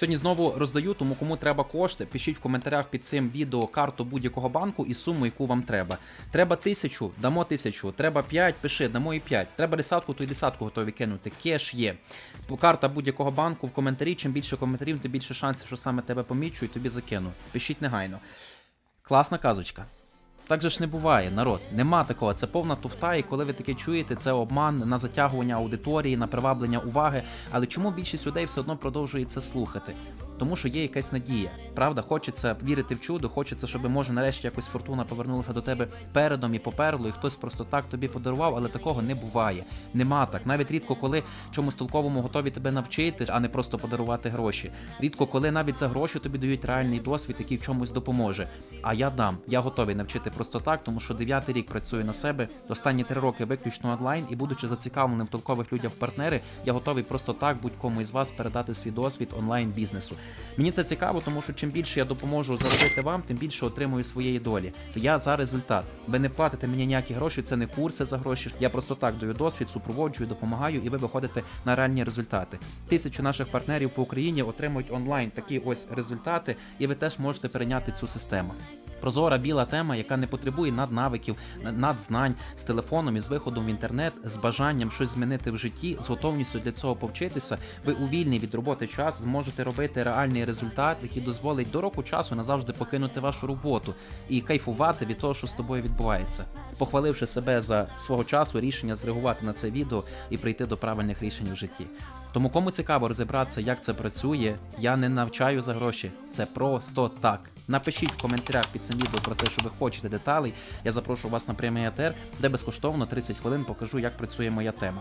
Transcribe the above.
Сьогодні знову роздаю, тому кому треба кошти, пишіть в коментарях під цим відео карту будь-якого банку і суму, яку вам треба. Треба тисячу, дамо тисячу. Треба 5, пиши, дамо і 5. Треба десятку, то й десятку готові кинути. Кеш є. Карта будь-якого банку в коментарі. Чим більше коментарів, тим більше шансів, що саме тебе помічу і тобі закину. Пишіть негайно. Класна казочка. Так же ж не буває, народ. Нема такого. Це повна туфта, і коли ви таке чуєте, це обман на затягування аудиторії, на приваблення уваги. Але чому більшість людей все одно продовжує це слухати? Тому що є якась надія. Правда, хочеться вірити в чудо, хочеться, щоб може нарешті якось фортуна повернулася до тебе передом і попереду, і хтось просто так тобі подарував, але такого не буває. Нема так. Навіть рідко, коли чомусь толковому готові тебе навчити, а не просто подарувати гроші. Рідко, коли навіть за гроші тобі дають реальний досвід, який в чомусь допоможе. А я дам. Я готовий навчити просто так, тому що дев'ятий рік працюю на себе. Останні три роки виключно онлайн, і будучи зацікавленим в толкових людях партнери, я готовий просто так будь-кому із вас передати свій досвід онлайн бізнесу. Мені це цікаво, тому що чим більше я допоможу заробити вам, тим більше отримую своєї долі. Я за результат. Ви не платите мені ніякі гроші, це не курси за гроші. Я просто так даю досвід, супроводжую, допомагаю, і ви виходите на реальні результати. Тисячі наших партнерів по Україні отримують онлайн такі ось результати, і ви теж можете перейняти цю систему. Прозора біла тема, яка не потребує наднавиків, надзнань з телефоном і з виходом в інтернет, з бажанням щось змінити в житті, з готовністю для цього повчитися. Ви у вільний від роботи час зможете робити реальний результат, який дозволить до року часу назавжди покинути вашу роботу і кайфувати від того, що з тобою відбувається, похваливши себе за свого часу рішення зреагувати на це відео і прийти до правильних рішень в житті. Тому кому цікаво розібратися, як це працює, я не навчаю за гроші. Це просто так. Напишіть в коментарях під цим відео про те, що ви хочете деталей. Я запрошую вас на прямий етер, де безкоштовно 30 хвилин покажу, як працює моя тема.